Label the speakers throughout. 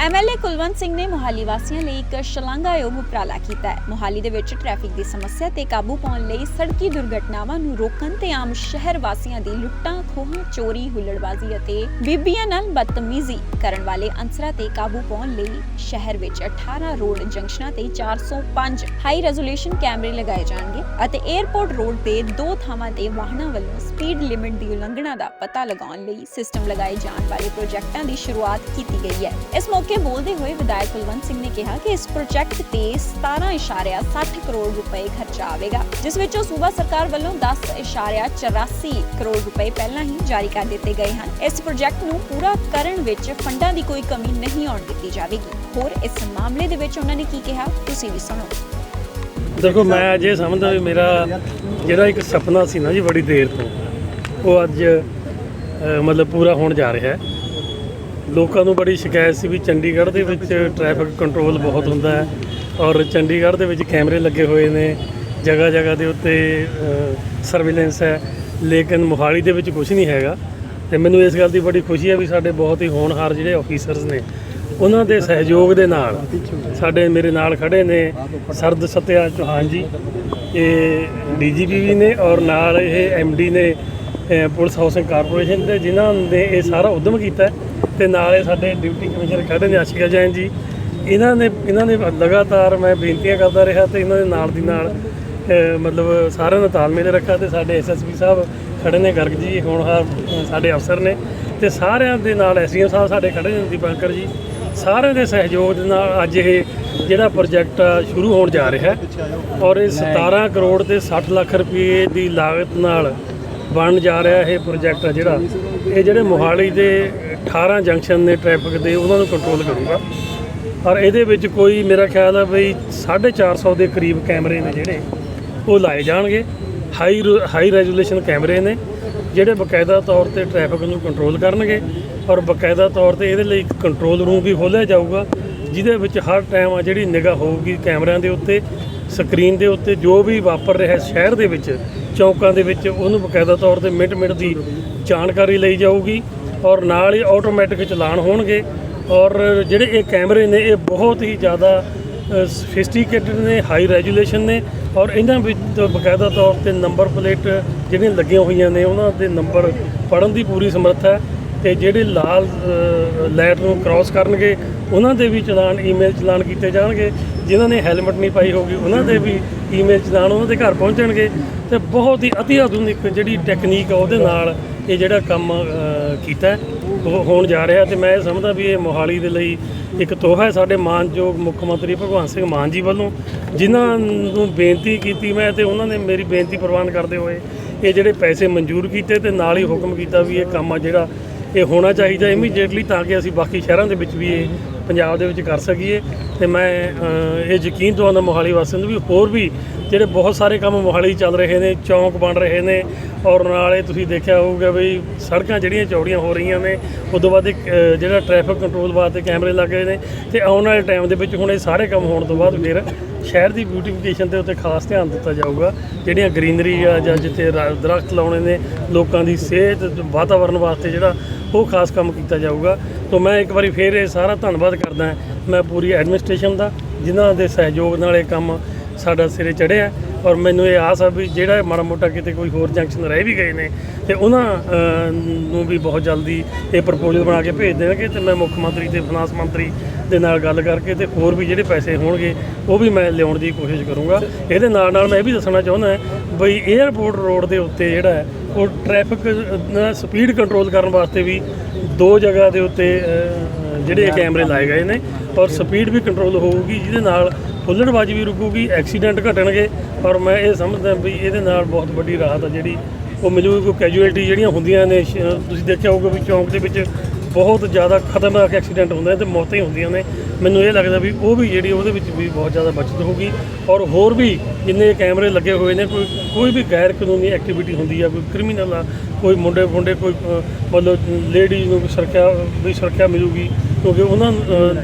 Speaker 1: MLA Kulwant Singh ਨੇ ਮੋਹਾਲੀ ਵਾਸੀਆਂ ਲਈ ਇੱਕ ਸ਼ਲਾਘਾਯੋਗ ਉਪਰਾਲਾ ਕੀਤਾ ਹੈ। ਮੋਹਾਲੀ ਦੇ ਵਿੱਚ ਟ੍ਰੈਫਿਕ ਦੀ ਸਮੱਸਿਆ ਤੇ ਕਾਬੂ ਪਾਉਣ ਲਈ ਸੜਕੀ ਦੁਰਘਟਨਾਵਾਂ ਨੂੰ ਰੋਕਣ ਤੇ ਆਮ ਸ਼ਹਿਰ ਵਾਸੀਆਂ ਦੀ ਲੁੱਟਾਂ, ਖੋਹਾਂ, ਚੋਰੀ, ਹੁੱਲੜਬਾਜ਼ੀ ਅਤੇ ਬੀਬੀਆਂ ਨਾਲ ਬਦਤਮੀਜ਼ੀ ਕਰਨ ਵਾਲੇ ਅੰਸਰਾਂ ਤੇ ਕਾਬੂ ਪਾਉਣ ਲਈ ਸ਼ਹਿਰ ਵਿੱਚ 18 ਰੋਡ ਜੰਕਸ਼ਨਾਂ ਤੇ 405 ਹਾਈ ਰੈਜ਼ੋਲੂਸ਼ਨ ਕੈਮਰੇ ਲਗਾਏ ਜਾਣਗੇ ਅਤੇ 에ਅਰਪੋਰਟ ਰੋਡ ਤੇ ਦੋ ਥਾਵਾਂ ਤੇ ਵਾਹਨਾਂ ਵੱਲੋਂ ਸਪੀਡ ਲਿਮਿਟ ਦੀ ਉਲੰਘਣਾ ਦਾ ਪਤਾ ਲਗਾਉਣ ਲਈ ਸਿਸਟਮ ਲਗਾਏ ਜਾਣ ਵਾਲੇ ਪ੍ਰੋਜੈਕਟਾਂ ਦੀ ਸ਼ੁਰੂਆਤ ਕੀਤੀ ਗਈ ਹੈ। ਇਸ ਮੌਕੇ ਬੋਲਦੇ ਹੋਏ ਵਿਧਾਇਕ ਕੁਲਵੰਤ ਸਿੰਘ ਨੇ ਕਿਹਾ ਕਿ ਇਸ ਪ੍ਰੋਜੈਕਟ ਤੇ 17.60 ਕਰੋੜ ਰੁਪਏ ਖਰਚਾ ਆਵੇਗਾ, ਜਿਸ ਵਿੱਚੋਂ ਸੂਬਾ ਸਰਕਾਰ ਵੱਲੋਂ 10.84 ਕਰੋੜ ਰੁਪਏ ਪਹਿਲਾਂ ਹੀ ਜਾਰੀ ਕਰ ਦਿੱਤੇ ਗਏ ਹਨ। ਇਸ ਪ੍ਰੋਜੈਕਟ ਨੂੰ ਪੂਰਾ ਕਰਨ ਵਿੱਚ ਫੰਡਾਂ ਦੀ ਕੋਈ ਕਮੀ ਨਹੀਂ ਆਉਣ ਦਿੱਤੀ ਜਾਵੇਗੀ। ਹੋਰ ਇਸ ਮਾਮਲੇ ਦੇ ਵਿੱਚ ਉਹਨਾਂ ਨੇ ਕੀ ਕਿਹਾ, ਤੁਸੀਂ ਵੀ ਸੁਣੋ।
Speaker 2: ਦੇਖੋ, ਮੈਂ ਅੱਜ ਸਮਝਦਾ ਵੀ ਮੇਰਾ ਜਿਹੜਾ ਇੱਕ ਸੁਪਨਾ ਸੀ ਨਾ ਜੀ ਬੜੀ ਦੇਰ ਤੋਂ, ਉਹ ਅੱਜ ਮਤਲਬ ਪੂਰਾ ਹੋਣ ਜਾ ਰਿਹਾ ਹੈ। ਲੋਕਾਂ ਨੂੰ ਬੜੀ ਸ਼ਿਕਾਇਤ ਸੀ ਵੀ ਚੰਡੀਗੜ੍ਹ ਦੇ ਵਿੱਚ ਟ੍ਰੈਫਿਕ ਕੰਟਰੋਲ ਬਹੁਤ ਹੁੰਦਾ ਹੈ ਔਰ ਚੰਡੀਗੜ੍ਹ ਦੇ ਵਿੱਚ ਕੈਮਰੇ ਲੱਗੇ ਹੋਏ ਨੇ, ਜਗ੍ਹਾ ਜਗ੍ਹਾ ਦੇ ਉੱਤੇ ਸਰਵੇਲੈਂਸ ਹੈ, ਲੇਕਿਨ ਮੋਹਾਲੀ ਦੇ ਵਿੱਚ ਕੁਝ ਨਹੀਂ ਹੈਗਾ। ਤੇ ਮੈਨੂੰ ਇਸ ਗੱਲ ਦੀ ਬੜੀ ਖੁਸ਼ੀ ਹੈ ਵੀ ਸਾਡੇ ਬਹੁਤ ਹੀ ਹੋਣਹਾਰ ਜਿਹੜੇ ਆਫੀਸਰਸ ਨੇ, ਉਹਨਾਂ ਦੇ ਸਹਿਯੋਗ ਦੇ ਨਾਲ ਸਾਡੇ ਮੇਰੇ ਨਾਲ ਖੜੇ ਨੇ ਸਰਦ ਸਤਿਆ ਚੌਹਾਨ ਜੀ, ਇਹ ਡੀਜੀਪੀ ਵੀ ਨੇ ਔਰ ਨਾਲ ਇਹ ਐਮਡੀ ਨੇ ਪੁਲਿਸ ਹਾਊਸਿੰਗ ਕਾਰਪੋਰੇਸ਼ਨ ਦੇ, ਜਿਨ੍ਹਾਂ ਨੇ ਇਹ ਸਾਰਾ ਉਦਮ ਕੀਤਾ ਹੈ। ਤੇ ਨਾਲ ਸਾਡੇ ਡਿਊਟੀ ਕਮਿਸ਼ਨਰ ਖੜੇ ਨੇ ਆਸ਼ਿਕਾ ਜੈਨ ਜੀ। ਇਹਨਾਂ ਨੇ ਇਹਨਾਂ ਨੇ ਲਗਾਤਾਰ ਮੈਂ ਬੇਨਤੀਆਂ ਕਰਦਾ ਰਿਹਾ ਤੇ ਇਹਨਾਂ ਦੇ ਨਾਲ ਦੀ ਨਾਲ ਮਤਲਬ ਸਾਰਿਆਂ ਦਾ ਤਾਲਮੇਲ ਰੱਖਿਆ ਤੇ ਸਾਡੇ ਐਸਐਸਪੀ ਸਾਹਿਬ ਖੜੇ ਨੇ ਗਰਗ ਜੀ ਹੋਣਹਾਰ ਸਾਡੇ ਅਫਸਰ ਨੇ। ਤੇ ਸਾਰਿਆਂ ਦੇ ਨਾਲ ਐਸਡੀਐਮ ਸਾਹਿਬ ਸਾਡੇ ਖੜੇ ਨੇ ਦੀਪੰਕਰ ਜੀ। ਸਾਰਿਆਂ ਦੇ ਸਹਿਯੋਗ ਦੇ ਨਾਲ ਅੱਜ ਇਹ ਜਿਹੜਾ ਪ੍ਰੋਜੈਕਟ ਸ਼ੁਰੂ ਹੋਣ ਜਾ ਰਿਹਾ ਹੈ ਔਰ ਇਹ 17 ਕਰੋੜ ਤੇ 60 ਲੱਖ ਰੁਪਏ ਦੀ ਲਾਗਤ ਨਾਲ ਬਣ ਜਾ ਰਿਹਾ ਇਹ ਪ੍ਰੋਜੈਕਟ ਜਿਹੜਾ। ਇਹ ਜਿਹੜੇ ਮੋਹਾਲੀ ਦੇ 18 ਜੰਕਸ਼ਨ ਨੇ ਟ੍ਰੈਫਿਕ ਦੇ, ਉਹਨਾਂ ਨੂੰ ਕੰਟਰੋਲ ਕਰੂਗਾ। ਔਰ ਇਹਦੇ ਵਿੱਚ ਕੋਈ ਮੇਰਾ ਖਿਆਲ ਹੈ ਬਈ 450 ਦੇ ਕਰੀਬ ਕੈਮਰੇ ਨੇ ਜਿਹੜੇ, ਉਹ ਲਾਏ ਜਾਣਗੇ। ਹਾਈ ਰ- ਹਾਈ ਰੈਜ਼ੋਲੂਸ਼ਨ ਕੈਮਰੇ ਨੇ, ਜਿਹੜੇ ਬਕਾਇਦਾ ਤੌਰ ਤੇ ਟ੍ਰੈਫਿਕ ਨੂੰ ਕੰਟਰੋਲ ਕਰਨਗੇ। ਔਰ ਬਕਾਇਦਾ ਤੌਰ ਤੇ ਇਹਦੇ ਲਈ ਇੱਕ ਕੰਟਰੋਲ ਰੂਮ ਵੀ ਖੋਲ੍ਹਿਆ ਜਾਊਗਾ, ਜਿਹਦੇ ਵਿੱਚ ਹਰ ਟਾਈਮ ਆ ਜਿਹੜੀ ਨਿਗਾਹ ਹੋਊਗੀ ਕੈਮਰਿਆਂ ਦੇ ਉੱਤੇ ਸਕਰੀਨ ਦੇ ਉੱਤੇ, ਜੋ ਵੀ ਵਾਪਰ ਰਿਹਾ ਸ਼ਹਿਰ ਦੇ ਵਿੱਚ, ਚੌਂਕਾਂ ਦੇ ਵਿੱਚ, ਉਹਨੂੰ ਬਕਾਇਦਾ ਤੌਰ ਤੇ ਮਿੰਟ ਮਿੰਟ ਦੀ ਜਾਣਕਾਰੀ ਲਈ ਜਾਊਗੀ। ਔਰ ਨਾਲ ਹੀ ਆਟੋਮੈਟਿਕ ਚਲਾਨ ਹੋਣਗੇ। ਔਰ ਜਿਹੜੇ ਇਹ ਕੈਮਰੇ ਨੇ, ਇਹ ਬਹੁਤ ਹੀ ਜ਼ਿਆਦਾ ਸਫਿਸਟੀਕੇਟਡ ਨੇ ਹਾਈ ਰੈਜੂਲੇਸ਼ਨ ਨੇ। ਔਰ ਇਹਨਾਂ ਵਿੱਚ ਬਕਾਇਦਾ ਤੌਰ ਤੇ ਨੰਬਰ ਪਲੇਟ ਜਿਹੜੀਆਂ ਲੱਗੀਆਂ ਹੋਈਆਂ ਨੇ, ਉਹਨਾਂ ਦੇ ਨੰਬਰ ਪੜਨ ਦੀ ਪੂਰੀ ਸਮਰੱਥਾ ਹੈ। ਤੇ ਜਿਹੜੇ ਲਾਲ ਲਾਈਟ ਨੂੰ ਕ੍ਰਾਸ ਕਰਨਗੇ, ਉਹਨਾਂ ਦੇ ਵੀ ਚਲਾਨ ਈਮੇਲ ਚਲਾਨ ਕੀਤੇ ਜਾਣਗੇ। ਜਿਨ੍ਹਾਂ ਨੇ ਹੈਲਮਟ ਨਹੀਂ ਪਾਈ ਹੋਗੀ ਉਹਨਾਂ ਦੇ ਵੀ ਈਮੇਲ ਚਲਾਨ ਉਹਨਾਂ ਦੇ ਘਰ ਪਹੁੰਚਣਗੇ। ਤੇ ਬਹੁਤ ਹੀ ਅਤੀ ਆਧੁਨਿਕ ਜਿਹੜੀ ਟੈਕਨੀਕ ਆ ਉਹਦੇ ਨਾਲ ਇਹ ਜਿਹੜਾ ਕੰਮ ਕੀਤਾ ਹੋਣ ਜਾ ਰਿਹਾ ਤੇ ਮੈਂ ਇਹ ਸਮਝਦਾ ਵੀ ਇਹ ਮੋਹਾਲੀ ਦੇ ਲਈ ਇੱਕ ਤੋਹਫਾ ਹੈ ਸਾਡੇ ਮਾਨਯੋਗ ਮੁੱਖ ਮੰਤਰੀ ਭਗਵੰਤ ਸਿੰਘ ਮਾਨ ਜੀ ਵੱਲੋਂ, ਜਿਨ੍ਹਾਂ ਨੂੰ ਬੇਨਤੀ ਕੀਤੀ ਮੈਂ ਤੇ ਉਹਨਾਂ ਨੇ ਮੇਰੀ ਬੇਨਤੀ ਪ੍ਰਵਾਨ ਕਰਦੇ ਹੋਏ ਇਹ ਜਿਹੜੇ ਪੈਸੇ ਮਨਜ਼ੂਰ ਕੀਤੇ ਤੇ ਨਾਲ ਹੀ ਹੁਕਮ ਕੀਤਾ ਵੀ ਇਹ ਕੰਮ ਆ ਜਿਹੜਾ ਇਹ ਹੋਣਾ ਚਾਹੀਦਾ ਇਮੀਡੀਏਟਲੀ ਤਾਂ ਕਿ ਅਸੀਂ ਬਾਕੀ ਸ਼ਹਿਰਾਂ ਦੇ ਵਿੱਚ ਵੀ ਇਹ ਪੰਜਾਬ ਦੇ ਵਿੱਚ ਕਰ ਸਕੀਏ। ਤੇ ਮੈਂ ਇਹ ਯਕੀਨ ਦਵਾਉਂਦਾ ਮੋਹਾਲੀ ਵਾਸੀਆਂ ਨੂੰ ਵੀ ਹੋਰ ਵੀ ਜਿਹੜੇ ਬਹੁਤ ਸਾਰੇ ਕੰਮ ਮੋਹਾਲੀ ਚੱਲ ਰਹੇ ਨੇ ਚੌਂਕ ਬਣ ਰਹੇ ਨੇ ਔਰ ਨਾਲੇ ਤੁਸੀਂ ਦੇਖਿਆ ਹੋਊਗਾ ਵੀ ਸੜਕਾਂ ਜਿਹੜੀਆਂ ਚੌੜੀਆਂ ਹੋ ਰਹੀਆਂ ਨੇ ਉਦੋਂ ਬਾਅਦ ਇੱਕ, ਅ, ਜਿਹੜਾ ਟ੍ਰੈਫਿਕ ਕੰਟਰੋਲ ਵਾਸਤੇ ਕੈਮਰੇ ਲੱਗ ਗਏ ਨੇ ਤੇ ਆਉਣ ਵਾਲੇ ਟਾਈਮ ਦੇ ਵਿੱਚ ਹੁਣ ਇਹ ਸਾਰੇ ਕੰਮ ਹੋਣ ਤੋਂ ਬਾਅਦ ਫਿਰ ਸ਼ਹਿਰ ਦੀ ਬਿਊਟੀਫਿਕੇਸ਼ਨ ਦੇ ਉੱਤੇ ਖਾਸ ਧਿਆਨ ਦਿੱਤਾ ਜਾਊਗਾ। ਜਿਹੜੀਆਂ ਗ੍ਰੀਨਰੀ ਆ ਜਾਂ ਜਿੱਥੇ ਰ- ਦਰਖਤ ਲਾਉਣੇ ਨੇ, ਲੋਕਾਂ ਦੀ ਸਿਹਤ ਵਾਤਾਵਰਣ ਵਾਸਤੇ ਜਿਹੜਾ ਉਹ ਖਾਸ ਕੰਮ ਕੀਤਾ ਜਾਊਗਾ। ਤੋਂ ਮੈਂ ਇੱਕ ਵਾਰੀ ਫੇਰ ਇਹ ਸਾਰਾ ਧੰਨਵਾਦ ਕਰਦਾ ਮੈਂ ਪੂਰੀ ਐਡਮਿਨਿਸਟ੍ਰੇਸ਼ਨ ਦਾ, ਜਿਨ੍ਹਾਂ ਦੇ ਸਹਿਯੋਗ ਨਾਲ ਇਹ ਕੰਮ ਸਾਡਾ ਸਿਰੇ ਚੜ੍ਹਿਆ ਔਰ ਮੈਨੂੰ ਇਹ ਆਸ ਆ ਵੀ ਜਿਹੜਾ ਮਾੜਾ ਮੋਟਾ ਕਿਤੇ ਕੋਈ ਹੋਰ ਜੰਕਸ਼ਨ ਰਹਿ ਵੀ ਗਏ ਨੇ, ਤੇ ਉਹਨਾਂ ਨੂੰ ਵੀ ਬਹੁਤ ਜਲਦੀ ਇਹ ਪ੍ਰਪੋਜ਼ਲ ਬਣਾ ਕੇ ਭੇਜ ਦੇਣਗੇ ਤੇ ਮੈਂ ਮੁੱਖ ਮੰਤਰੀ ਤੇ ਫਾਈਨਾਂਸ ਮੰਤਰੀ ਦੇ ਨਾਲ ਗੱਲ ਕਰਕੇ ਤੇ ਹੋਰ ਵੀ ਜਿਹੜੇ ਪੈਸੇ ਹੋਣਗੇ, ਉਹ ਵੀ ਮੈਂ ਲਿਆਉਣ ਦੀ ਕੋਸ਼ਿਸ਼ ਕਰੂੰਗਾ। ਇਹਦੇ ਨਾਲ ਨਾਲ ਮੈਂ ਇਹ ਵੀ ਦੱਸਣਾ ਚਾਹੁੰਦਾ ਬਈ 에ਅਰਪੋਰਟ ਰੋਡ ਦੇ ਉੱਤੇ ਜਿਹੜਾ ਹੈ, ਉਹ ਟ੍ਰੈਫਿਕ ਸਪੀਡ ਕੰਟਰੋਲ ਕਰਨ ਵਾਸਤੇ ਵੀ ਦੋ ਜਗ੍ਹਾ ਦੇ ਉੱਤੇ ਜਿਹੜੇ ਕੈਮਰੇ ਲਾਏ ਗਏ ਨੇ ਔਰ ਸਪੀਡ ਵੀ ਕੰਟਰੋਲ ਹੋਊਗੀ, ਜਿਹਦੇ ਨਾਲ ਹੁੱਲੜਬਾਜ਼ੀ ਵੀ ਰੁਕੂਗੀ ਐਕਸੀਡੈਂਟ ਘਟਣਗੇ। ਔਰ ਮੈਂ ਇਹ ਸਮਝਦਾ ਵੀ ਇਹਦੇ ਨਾਲ ਬਹੁਤ ਵੱਡੀ ਰਾਹਤ ਆ ਜਿਹੜੀ, ਉਹ ਮਿਲੂਗੀ, ਕੋਈ ਕੈਜੂਅਲਟੀ ਜਿਹੜੀਆਂ ਹੁੰਦੀਆਂ ਨੇ ਸ਼- ਤੁਸੀਂ ਦੇਖਿਆ ਹੋਊਗਾ ਵੀ ਚੌਂਕ ਦੇ ਵਿੱਚ ਬਹੁਤ ਜ਼ਿਆਦਾ ਖਤਰਨਾਕ ਐਕਸੀਡੈਂਟ ਹੁੰਦੇ ਨੇ ਤੇ ਮੌਤਾਂ ਹੀ ਹੁੰਦੀਆਂ ਨੇ। ਮੈਨੂੰ ਇਹ ਲੱਗਦਾ ਵੀ ਉਹ ਵੀ ਜਿਹੜੀ ਉਹਦੇ ਵਿੱਚ ਵੀ ਬਹੁਤ ਜ਼ਿਆਦਾ ਬਚਤ ਹੋਊਗੀ ਔਰ ਹੋਰ ਵੀ ਜਿੰਨੇ ਕੈਮਰੇ ਲੱਗੇ ਹੋਏ ਨੇ, ਕੋਈ ਕੋਈ ਵੀ ਗੈਰ ਕਾਨੂੰਨੀ ਐਕਟੀਵਿਟੀ ਹੁੰਦੀ ਆ, ਕੋਈ ਕ੍ਰਿਮੀਨਲ ਆ, ਕੋਈ ਮੁੰਡੇ ਮੁੰਡੇ ਕੋਈ ਮਤਲਬ ਲੇਡੀਜ਼ ਨੂੰ ਸੁਰੱਖਿਆ ਵੀ ਸੁਰੱਖਿਆ ਮਿਲੂਗੀ, ਕਿਉਂਕਿ ਉਹਨਾਂ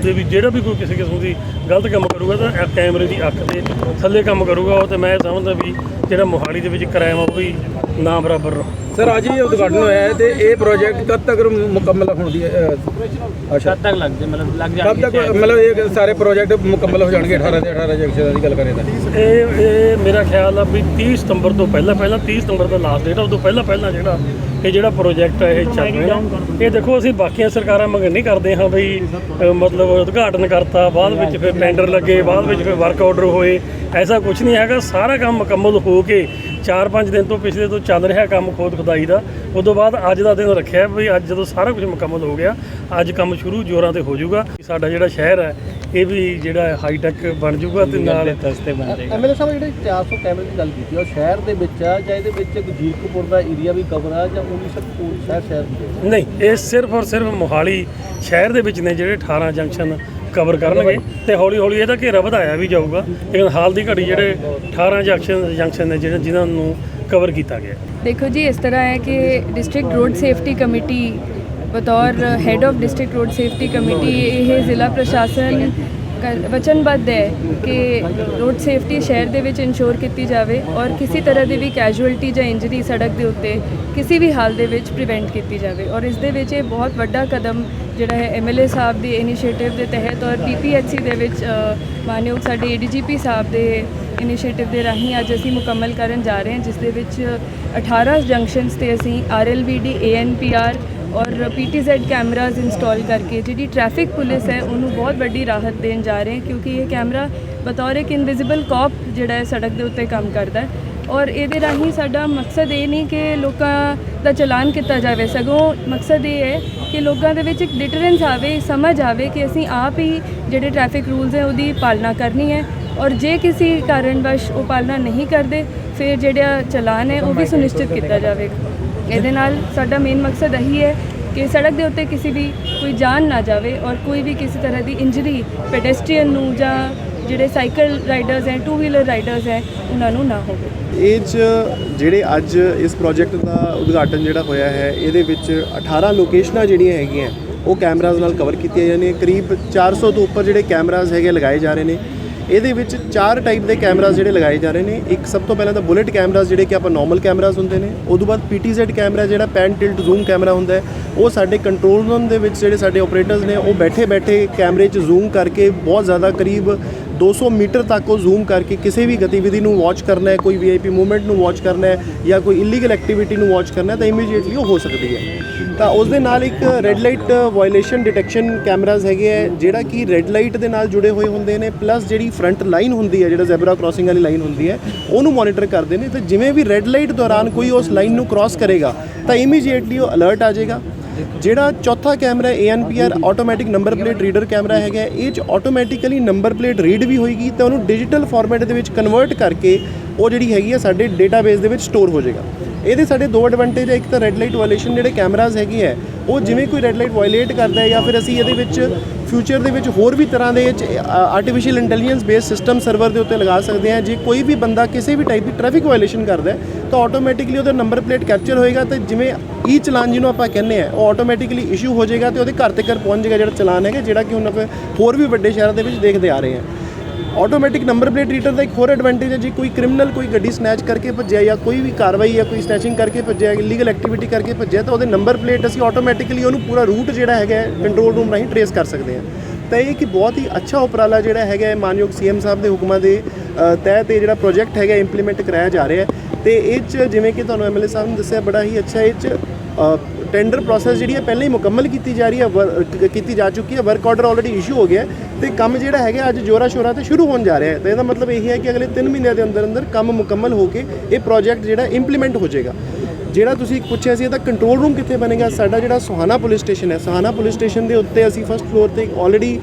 Speaker 2: ਦੇ ਵੀ ਜਿਹੜਾ ਵੀ ਕੋਈ ਕਿਸੇ ਕਿਸਮ ਦੀ ਗਲਤ ਕੰਮ ਕਰੂਗਾ ਤਾਂ ਇਹ ਕੈਮਰੇ ਦੀ ਅੱਖ ਦੇ ਥੱਲੇ ਕੰਮ ਕਰੂਗਾ ਉਹ ਤੇ ਮੈਂ ਸਮਝਦਾ ਵੀ ਜਿਹੜਾ ਮੋਹਾਲੀ ਦੇ ਵਿੱਚ ਕ੍ਰਾਈਮ ਆ ਉਹ ਵੀ ਨਾ ਬਰਾਬਰ
Speaker 3: ਸਰ ਅੱਜ ਇਹ ਉਦਘਾਟਨ ਹੋਇਆ ਹੈ ਤੇ ਇਹ ਪ੍ਰੋਜੈਕਟ ਕਦ ਤੱਕ ਮੁਕੰਮਲ ਹੋਣ ਦੀ ਹੈ ਅ, ਅੱਛਾ।
Speaker 4: ਕਦ ਤੱਕ ਲੱਗ ਜੇ ਮਤਲਬ ਲੱਗ
Speaker 3: ਕਦ ਤੱਕ ਮਤਲਬ ਇਹ ਸਾਰੇ ਪ੍ਰੋਜੈਕਟ ਮੁਕੰਮਲ ਹੋ ਜਾਣਗੇ 18 ਦੇ 18 ਜੰਕਸ਼ਨ ਦੀ ਗੱਲ ਕਰੇ ਤਾਂ।
Speaker 2: ਇਹ ਇਹ ਮੇਰਾ ਖਿਆਲ ਆ ਵੀ 30 ਸਤੰਬਰ ਤੋਂ ਪਹਿਲਾਂ ਪਹਿਲਾਂ 30 ਸਤੰਬਰ ਦਾ ਲਾਸਟ ਡੇਟ ਆ ਉਦੋਂ ਪਹਿਲਾਂ ਪਹਿਲਾਂ ਜਿਹੜਾ ਇਹ ਜਿਹੜਾ ਪ੍ਰੋਜੈਕਟ ਹੈ ਇਹ ਚੱਲ ਰਿਹਾ। ਇਹ ਦੇਖੋ ਅਸੀਂ ਬਾਕੀਆਂ ਸਰਕਾਰਾਂ ਮੰਗ ਨਹੀਂ ਕਰਦੇ ਹਾਂ ਬਈ ਅ, ਮਤਲਬ ਉਦਘਾਟਨ ਕਰਤਾ ਬਾਅਦ ਵਿੱਚ ਫਿਰ ਟੈਂਡਰ ਲੱਗੇ ਬਾਅਦ ਵਿੱਚ ਫਿਰ ਵਰਕ ਆਰਡਰ ਹੋਏ। ਐਸਾ ਕੁਝ ਨਹੀਂ ਹੈਗਾ ਸਾਰਾ ਕੰਮ ਮੁਕੰਮਲ ਹੋ ਕੇ 4-5 ਦਿਨ ਤੋਂ ਪਿਛਲੇ ਤੋਂ ਚੱਲ ਰਿਹਾ ਕੰਮ ਖੋਦ ਖੁਦਾਈ ਦਾ ਉਦੋਂ ਬਾਅਦ ਅੱਜ ਦਾ ਦਿਨ ਰੱਖਿਆ ਵੀ ਅੱਜ ਜਦੋਂ ਸਾਰਾ ਕੁਝ ਮੁਕੰਮਲ ਹੋ ਗਿਆ ਅੱਜ ਕੰਮ ਸ਼ੁਰੂ ਜ਼ੋਰਾਂ ਤੇ ਹੋ ਜਾਊਗਾ। ਸਾਡਾ ਜਿਹੜਾ ਸ਼ਹਿਰ ਹੈ ਇਹ ਵੀ ਜਿਹੜਾ ਹਾਈ ਟੈਕ ਬਣ ਜਾਊਗਾ ਤੇ ਨਾਲ
Speaker 4: ਤਸਤੇ ਬਣ ਜਾਏਗਾ।
Speaker 5: ਐਮਐਲਏ ਸਾਹਿਬ ਜਿਹੜੇ 400 ਕੈਮਰੇ ਦੀ ਗੱਲ ਕੀਤੀ ਉਹ ਸ਼ਹਿਰ ਦੇ ਵਿੱਚ ਆ ਜਾਂ ਇਹਦੇ ਵਿੱਚ ਗੁਜੀਰਕਪੁਰ ਦਾ ਏਰੀਆ ਵੀ ਕਵਰ ਆ ਜਾਂ ਉਹਨੀ ਸਭ ਪੂਰੀ ਸ਼ਹਿਰ ਸ਼ਹਿਰ
Speaker 2: ਨਹੀਂ ਇਹ ਸਿਰਫ ਔਰ ਸਿਰਫ ਮੋਹਾਲੀ ਸ਼ਹਿਰ ਦੇ ਵਿੱਚ ਨੇ ਜਿਹੜੇ 18 ਜੰਕਸ਼ਨ ਕਵਰ ਕਰਨਗੇ ਤੇ ਹੌਲੀ ਹੌਲੀ ਇਹਦਾ ਘੇਰਾ ਵਧਾਇਆ ਵੀ ਜਾਊਗਾ। ਲੇਕਿਨ ਹਾਲ ਦੀ ਘੜੀ ਜਿਹੜੇ 18 ਜੰਕਸ਼ਨ ਜੰਕਸ਼ਨ ਨੇ ਜਿਹੜੇ ਜਿਨ੍ਹਾਂ ਨੂੰ ਕਵਰ ਕੀਤਾ ਗਿਆ।
Speaker 6: ਦੇਖੋ ਜੀ ਇਸ ਤਰ੍ਹਾਂ ਹੈ ਕਿ ਡਿਸਟ੍ਰਿਕਟ ਰੋਡ ਸੇਫਟੀ ਕਮੇਟੀ ਬਤੌਰ head of district road safety committee ਇਹ ਜ਼ਿਲ੍ਹਾ ਪ੍ਰਸ਼ਾਸਨ ਵਚਨਬੱਧ ਹੈ ਕਿ ਰੋਡ ਸੇਫਟੀ ਸ਼ਹਿਰ ਦੇ ਵਿੱਚ ਇਨਸ਼ੋਰ ਕੀਤੀ ਜਾਵੇ ਔਰ ਕਿਸੇ ਤਰ੍ਹਾਂ ਦੀ ਵੀ ਕੈਜੂਅਲਟੀ ਜਾਂ ਇੰਜਰੀ ਸੜਕ ਦੇ ਉੱਤੇ ਕਿਸੇ ਵੀ ਹਾਲ ਦੇ ਵਿੱਚ ਪ੍ਰੀਵੈਂਟ ਕੀਤੀ ਜਾਵੇ ਔਰ ਇਸ ਦੇ ਵਿੱਚ ਇਹ ਬਹੁਤ ਵੱਡਾ ਕਦਮ ਜਿਹੜਾ ਹੈ ਐਮਐਲਏ ਸਾਹਿਬ ਦੀ ਇਨੀਸ਼ੀਏਟਿਵ ਦੇ ਤਹਿਤ ਔਰ ਪੀਪੀਐਚਸੀ ਦੇ ਵਿੱਚ ਅ, ਮਾਨਯੋਗ ਸਾਡੇ ਏਡੀਜੀਪੀ ਸਾਹਿਬ ਦੇ ਇਨੀਸ਼ੀਏਟਿਵ ਦੇ ਰਾਹੀਂ ਅੱਜ ਅਸੀਂ ਮੁਕੰਮਲ ਕਰਨ ਜਾ ਰਹੇ ਹਾਂ ਜਿਸ ਦੇ ਵਿੱਚ 18 ਜੰਕਸ਼ਨਸ ਤੇ ਅਸੀਂ ਆਰਐਲਵੀਡੀ ਏਐਨਪੀਆਰ ਔਰ ਪੀਟੀਜ਼ੈਡ ਕੈਮਰਾਜ਼ ਇੰਸਟਾਲ ਕਰਕੇ ਜਿਹੜੀ ਟ੍ਰੈਫਿਕ ਪੁਲਿਸ ਹੈ ਉਹਨੂੰ ਬਹੁਤ ਵੱਡੀ ਰਾਹਤ ਦੇਣ ਜਾ ਰਹੇ ਕਿਉਂਕਿ ਇਹ ਕੈਮਰਾ ਬਤੌਰ ਇੱਕ ਇਨਵਿਜ਼ੀਬਲ ਕਾਪ ਜਿਹੜਾ ਹੈ ਸੜਕ ਦੇ ਉੱਤੇ ਕੰਮ ਕਰਦਾ ਹੈ। ਔਰ ਇਹਦੇ ਰਾਹੀਂ ਸਾਡਾ ਮਕਸਦ ਇਹ ਨਹੀਂ ਕਿ ਲੋਕਾਂ ਦਾ ਚਲਾਨ ਕੀਤਾ ਜਾਵੇ। ਸਗੋਂ ਮਕਸਦ ਇਹ ਹੈ ਕਿ ਲੋਕਾਂ ਦੇ ਵਿੱਚ ਇੱਕ ਡਿਟਰੈਂਸ ਆਵੇ ਸਮਝ ਆਵੇ ਕਿ ਅਸੀਂ ਆਪ ਹੀ ਜਿਹੜੇ ਟ੍ਰੈਫਿਕ ਰੂਲਸ ਹੈ ਉਹਦੀ ਪਾਲਣਾ ਕਰਨੀ ਹੈ। ਔਰ ਜੇ ਕਿਸੇ ਕਾਰਨਵਸ਼ ਉਹ ਪਾਲਣਾ ਨਹੀਂ ਕਰਦੇ ਫਿਰ ਜਿਹੜਾ ਚਲਾਨ ਹੈ ਉਹ ਵੀ ਸੁਨਿਸ਼ਚਿਤ ਕੀਤਾ ਜਾਵੇਗਾ। ਇਹਦੇ ਨਾਲ ਸਾਡਾ ਮੇਨ ਮਕਸਦ ਇਹੀ ਹੈ ਕਿ ਸੜਕ ਦੇ ਉੱਤੇ ਕਿਸੇ ਵੀ ਕੋਈ ਜਾਨ ਨਾ ਜਾਵੇ ਔਰ ਕੋਈ ਵੀ ਕਿਸੇ ਤਰ੍ਹਾਂ ਦੀ ਇੰਜਰੀ ਪੈਡੈਸਟਰੀਅਨ ਨੂੰ ਜਾਂ ਜਿਹੜੇ ਸਾਈਕਲ ਰਾਈਡਰਸ ਹੈ ਟੂ ਵੀਲਰ ਰਾਈਡਰਸ ਹੈ, ਉਹਨਾਂ ਨੂੰ ਨਾ ਹੋਵੇ।
Speaker 7: ਇਹ 'ਚ ਜਿਹੜੇ ਅੱਜ ਇਸ ਪ੍ਰੋਜੈਕਟ ਦਾ ਉਦਘਾਟਨ ਜਿਹੜਾ ਹੋਇਆ ਹੈ, ਇਹਦੇ ਵਿੱਚ 18 ਲੋਕੇਸ਼ਨਾਂ ਜਿਹੜੀਆਂ ਹੈਗੀਆਂ, ਉਹ ਕੈਮਰਾਜ਼ ਨਾਲ ਕਵਰ ਕੀਤੀਆਂ ਜਾਂਦੀਆਂ ਕਰੀਬ 400 ਤੋਂ ਉੱਪਰ ਜਿਹੜੇ ਕੈਮਰਾਜ਼ ਹੈਗੇ ਲਗਾਏ ਜਾ ਰਹੇ ਨੇ। ਇਹਦੇ ਵਿੱਚ ਚਾਰ ਟਾਈਪ ਦੇ ਕੈਮਰਾਜ਼ ਜਿਹੜੇ ਲਗਾਏ ਜਾ ਰਹੇ ਨੇ। ਇੱਕ ਸਭ ਤੋਂ ਪਹਿਲਾਂ ਤਾਂ ਬੁਲੇਟ ਕੈਮਰਾਜ਼ ਜਿਹੜੇ ਕਿ ਆਪਾਂ ਨਾਰਮਲ ਕੈਮਰਾਜ਼ ਹੁੰਦੇ ਨੇ। ਉਦੋਂ ਬਾਅਦ ਪੀਟੀਜ਼ੈਡ ਕੈਮਰਾ ਜਿਹੜਾ ਪੈਨ ਟਿਲਟ ਜ਼ੂਮ ਕੈਮਰਾ ਹੁੰਦਾ ਹੈ, ਉਹ ਸਾਡੇ ਕੰਟਰੋਲ ਰੂਮ ਦੇ ਵਿੱਚ ਜਿਹੜੇ ਸਾਡੇ ਆਪਰੇਟਰਸ ਨੇ, ਉਹ ਬੈਠੇ ਬੈਠੇ ਕੈਮਰੇ 'ਚ ਜ਼ੂਮ ਕਰਕੇ ਬਹੁਤ ਜ਼ਿਆਦਾ ਕਰੀਬ 200 ਮੀਟਰ ਤੱਕ ਉਹ ਜ਼ੂਮ ਕਰਕੇ ਕਿਸੇ ਵੀ ਗਤੀਵਿਧੀ ਨੂੰ ਵਾਚ ਕਰਨਾ ਹੈ, ਕੋਈ ਵੀਆਈਪੀ ਮੂਵਮੈਂਟ ਨੂੰ ਵਾਚ ਕਰਨਾ ਹੈ ਜਾਂ ਕੋਈ ਇਲੀਗਲ ਐਕਟੀਵਿਟੀ ਨੂੰ ਵਾਚ ਕਰਨਾ ਹੈ, ਤਾਂ ਇਮੀਡੀਏਟਲੀ ਉਹ ਹੋ ਸਕਦੀ ਹੈ। ਤਾਂ ਉਸ ਦੇ ਨਾਲ ਇੱਕ red light violation detection cameras ਹੈਗੇ ਹੈ, ਜਿਹੜਾ ਕਿ ਰੈੱਡ ਲਾਈਟ ਦੇ ਨਾਲ ਜੁੜੇ ਹੋਏ ਹੁੰਦੇ ਨੇ ਪਲੱਸ ਜਿਹੜੀ ਫਰੰਟ ਲਾਈਨ ਹੁੰਦੀ ਹੈ, ਜਿਹੜਾ ਜ਼ੈਬਰਾ ਕ੍ਰਾਸਿੰਗ ਵਾਲੀ ਲਾਈਨ ਹੁੰਦੀ ਹੈ, ਉਹਨੂੰ ਮੋਨੀਟਰ ਕਰਦੇ ਨੇ। ਤੇ ਜਿਵੇਂ ਵੀ ਰੈੱਡ ਲਾਈਟ ਦੌਰਾਨ ਕੋਈ ਉਸ ਲਾਈਨ ਨੂੰ ਕ੍ਰਾਸ ਕਰੇਗਾ, ਤਾਂ ਇਮੀਡੀਏਟਲੀ ਉਹ ਅਲਰਟ ਆ ਜਾਏਗਾ। ਜਿਹੜਾ ਚੌਥਾ camera ANPR automatic number plate reader camera ਹੈਗਾ ਇਹ ਚ ਆਟੋਮੈਟਿਕਲੀ ਨੰਬਰ ਪਲੇਟ ਰੀਡ ਵੀ ਹੋਏਗੀ ਤੇ ਉਹਨੂੰ ਡਿਜੀਟਲ ਫਾਰਮੈਟ ਦੇ ਵਿੱਚ ਕਨਵਰਟ ਕਰਕੇ ਉਹ ਜਿਹੜੀ ਹੈਗੀ ਆ, ਸਾਡੇ ਡੇਟਾਬੇਸ ਦੇ ਵਿੱਚ ਸਟੋਰ ਹੋ ਜਾਏਗਾ। ਇਹਦੇ ਸਾਡੇ ਦੋ ਐਡਵਾਂਟੇਜ ਹੈ ਇੱਕ ਤਾਂ ਰੈੱਡ ਲਾਈਟ ਵਾਇਲੇਸ਼ਨ ਜਿਹੜੇ ਕੈਮਰਾਜ਼ ਹੈਗੇ ਹੈ ਉਹ ਜਿਵੇਂ ਕੋਈ ਰੈੱਡ ਲਾਈਟ ਵਾਇਲੇਟ ਕਰਦਾ ਹੈ ਜਾਂ ਫਿਰ ਅਸੀਂ ਇਹਦੇ ਵਿੱਚ ਫਿਊਚਰ ਦੇ ਵਿੱਚ ਹੋਰ ਵੀ ਤਰ੍ਹਾਂ ਦੇ artificial intelligence base system server ਦੇ ਉੱਤੇ ਲਗਾ ਸਕਦੇ ਹਾਂ। ਜੇ ਕੋਈ ਵੀ ਬੰਦਾ ਕਿਸੇ ਵੀ ਟਾਈਪ ਦੀ ਟ੍ਰੈਫਿਕ ਵਾਇਲੇਸ਼ਨ ਕਰਦਾ ਹੈ, ਤਾਂ ਆਟੋਮੈਟਿਕਲੀ ਉਹਦਾ ਨੰਬਰ ਪਲੇਟ ਕੈਪਚਰ ਹੋਏਗਾ ਤੇ ਜਿਵੇਂ ਈ ਚਲਾਨ ਜਿਹਨੂੰ ਆਪਾਂ ਕਹਿੰਦੇ ਆ ਉਹ ਆਟੋਮੈਟਿਕਲੀ ਇਸ਼ੂ ਹੋ ਜਾਏਗਾ ਤੇ ਉਹਦੇ ਘਰ ਤੇ ਘਰ ਪਹੁੰਚ ਜਾਏਗਾ ਜਿਹੜਾ ਚਲਾਨ ਹੈਗਾ, ਜਿਹੜਾ ਕਿ ਹੁਣ ਆਪਾਂ ਹੋਰ ਵੀ ਵੱਡੇ ਸ਼ਹਿਰਾਂ ਦੇ ਵਿੱਚ ਦੇਖਦੇ ਆ ਰਹੇ ਹਾਂ। ਆਟੋਮੈਟਿਕ ਨੰਬਰ ਪਲੇਟ ਰੀਡਰ ਦਾ ਇੱਕ ਹੋਰ ਐਡਵਾਂਟੇਜ ਹੈ ਜੀ ਕੋਈ ਕ੍ਰਿਮੀਨਲ ਕੋਈ ਗੱਡੀ ਸਨੈਚ ਕਰਕੇ ਭੱਜਿਆ ਜਾਂ ਕੋਈ ਵੀ ਕਾਰਵਾਈ ਜਾਂ ਕੋਈ ਸਨੈਚਿੰਗ ਕਰਕੇ ਭੱਜਿਆ ਇਲੀਗਲ ਐਕਟੀਵਿਟੀ ਕਰਕੇ ਭੱਜਿਆ ਤਾਂ ਉਹਦੇ ਨੰਬਰ ਪਲੇਟ ਅਸੀਂ ਆਟੋਮੈਟਿਕਲੀ ਉਹਨੂੰ ਪੂਰਾ ਰੂਟ ਜਿਹੜਾ ਹੈਗਾ ਕੰਟਰੋਲ ਰੂਮ ਰਾਹੀਂ ਟਰੇਸ ਕਰ ਸਕਦੇ ਹਾਂ। ਤਾਂ ਇਹ ਕਿ ਬਹੁਤ ਹੀ ਅੱਛਾ ਉਪਰਾਲਾ ਜਿਹੜਾ ਹੈਗਾ ਹੈ ਮਾਨਯੋਗ ਸੀਐਮ ਸਾਹਿਬ ਦੇ ਹੁਕਮਾਂ ਦੇ ਅ, ਤਹਿਤ ਇਹ ਜਿਹੜਾ ਪ੍ਰੋਜੈਕਟ ਹੈਗਾ ਇੰਪਲੀਮੈਂਟ ਕਰਾਇਆ ਜਾ ਰਿਹਾ ਹੈ। ਤੇ ਇਹ 'ਚ ਜਿਵੇਂ ਕਿ ਤੁਹਾਨੂੰ ਐਮਐਲਏ ਸਾਹਿਬ ਨੇ ਦੱਸਿਆ ਬੜਾ ਹੀ ਅੱਛਾ ਇਹ 'ਚ ਟੈਂਡਰ ਪ੍ਰੋਸੈਸ ਜਿਹੜੀ ਹੈ ਪਹਿਲਾਂ ਹੀ ਮੁਕੰਮਲ ਕੀਤੀ ਜਾ ਰਹੀ ਹੈ ਵਰ- ਕੀਤੀ ਜਾ ਚੁੱਕੀ ਹੈ ਵਰਕ ਆਰਡਰ ਆਲਰੇਡੀ ਇਸ਼ੂ ਹੋ ਗਿਆ ਤੇ ਕੰਮ ਜਿਹੜਾ ਹੈਗਾ ਅੱਜ ਜੋਰਾ ਸ਼ੋਰਾ ਤੇ ਸ਼ੁਰੂ ਹੋਣ ਜਾ ਰਿਹਾ ਹੈ। ਤਾਂ ਇਹਦਾ ਮਤਲਬ ਇਹ ਹੈ ਕਿ ਅਗਲੇ 3 ਮਹੀਨਿਆਂ ਦੇ ਅੰਦਰ ਅੰਦਰ ਕੰਮ ਮੁਕੰਮਲ ਹੋ ਕੇ ਇਹ ਪ੍ਰੋਜੈਕਟ ਜਿਹੜਾ ਇੰਪਲੀਮੈਂਟ ਹੋ ਜਾਏਗਾ। ਜਿਹੜਾ ਤੁਸੀਂ ਪੁੱਛਿਆ ਸੀ ਇਹਦਾ ਕੰਟਰੋਲ ਰੂਮ ਕਿੱਥੇ ਬਣੇਗਾ? ਸਾਡਾ ਜਿਹੜਾ ਸੁਹਾਣਾ ਪੁਲਿਸ ਸਟੇਸ਼ਨ ਹੈ। ਸੁਹਾਣਾ ਪੁਲਿਸ ਸਟੇਸ਼ਨ ਦੇ ਉੱਤੇ ਅਸੀਂ ਫਸਟ ਫਲੋਰ ਤੇ ਆਲਰੇਡੀ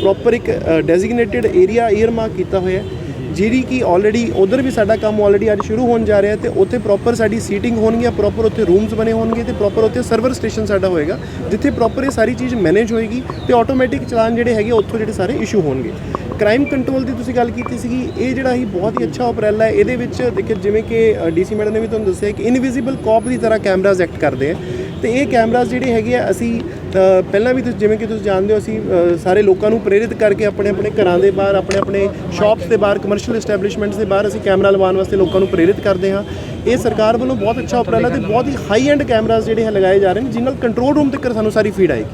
Speaker 7: ਪ੍ਰੋਪਰ ਇੱਕ ਡੈਜ਼ਿਗਨੇਟਿਡ ਏਰੀਆ ਈਅਰਮਾਰਕ ਕੀਤਾ ਹੋਇਆ ਹੈ। ਜਿਹੜੀ ਕਿ ਆਲਰੇਡੀ ਉਧਰ ਵੀ ਸਾਡਾ ਕੰਮ ਆਲਰੇਡੀ ਅੱਜ ਸ਼ੁਰੂ ਹੋਣ ਜਾ ਰਿਹਾ ਤੇ ਉੱਥੇ ਪ੍ਰੋਪਰ ਸਾਡੀ ਸੀਟਿੰਗ ਹੋਣਗੀਆਂ ਪ੍ਰੋਪਰ ਉੱਥੇ ਰੂਮਸ ਬਣੇ ਹੋਣਗੇ ਤੇ ਪ੍ਰੋਪਰ ਉੱਥੇ ਸਰਵਰ ਸਟੇਸ਼ਨ ਸਾਡਾ ਹੋਏਗਾ, ਜਿੱਥੇ ਪ੍ਰੋਪਰ ਇਹ ਸਾਰੀ ਚੀਜ਼ ਮੈਨੇਜ ਹੋਏਗੀ ਤੇ ਆਟੋਮੈਟਿਕ ਚਲਾਨ ਜਿਹੜੇ ਹੈਗੇ ਉੱਥੋਂ ਜਿਹੜੇ ਸਾਰੇ ਇਸ਼ੂ ਹੋਣਗੇ। ਕ੍ਰਾਈਮ ਕੰਟਰੋਲ ਦੀ ਤੁਸੀਂ ਗੱਲ ਕੀਤੀ ਸੀਗੀ, ਇਹ ਜਿਹੜਾ ਹੀ ਬਹੁਤ ਹੀ ਅੱਛਾ ਉਪਰੈਲਾ ਹੈ, ਇਹਦੇ ਵਿੱਚ ਦੇਖੋ ਜਿਵੇਂ ਕਿ ਡੀਸੀ ਮੈਡਮ ਨੇ ਵੀ ਤੁਹਾਨੂੰ ਦੱਸਿਆ ਕਿ ਇਨਵਿਜ਼ੀਬਲ ਕਾਪ ਦੀ ਤਰ੍ਹਾਂ ਕੈਮਰਾਜ਼ ਐਕਟ ਕਰਦੇ ਆ। ਤੇ ਇਹ ਕੈਮਰਾਜ਼ ਜਿਹੜੇ ਹੈਗੇ ਆ, ਅਸੀਂ ਤਾਂ ਪਹਿਲਾਂ ਵੀ ਤੁਸੀਂ ਜਿਵੇਂ ਕਿ ਤੁਸੀਂ ਜਾਣਦੇ ਹੋ, ਅਸੀਂ ਸਾਰੇ ਲੋਕਾਂ ਨੂੰ ਪ੍ਰੇਰਿਤ ਕਰਕੇ ਆਪਣੇ ਆਪਣੇ ਘਰਾਂ ਦੇ ਬਾਹਰ, ਆਪਣੇ ਆਪਣੇ ਸ਼ਾਪਸ ਦੇ ਬਾਹਰ ਕਮਰਸ਼ੀਅਲ ਐਸਟੈਬਲਿਸ਼ਮੈਂਟਸ ਦੇ ਬਾਹਰ ਅਸੀਂ ਕੈਮਰਾ ਲਵਾਉਣ ਵਾਸਤੇ ਲੋਕਾਂ ਨੂੰ ਪ੍ਰੇਰਿਤ ਕਰਦੇ ਹਾਂ। ਇਹ ਸਰਕਾਰ ਵੱਲੋਂ ਬਹੁਤ ਅੱਛਾ ਉਪਰਾਲਾ ਤੇ ਬਹੁਤ ਹੀ ਹਾਈ ਐਂਡ ਕੈਮਰਾਜ਼ ਜਿਹੜੇ ਹੈ ਲਗਾਏ ਜਾ ਰਹੇ ਨੇ, ਜਿਨ੍ਹਾਂ ਨਾਲ ਕੰਟਰੋਲ ਰੂਮ ਤੱਕ ਸਾਨੂੰ ਸਾਰੀ ਫੀਡ ਆਏਗੀ।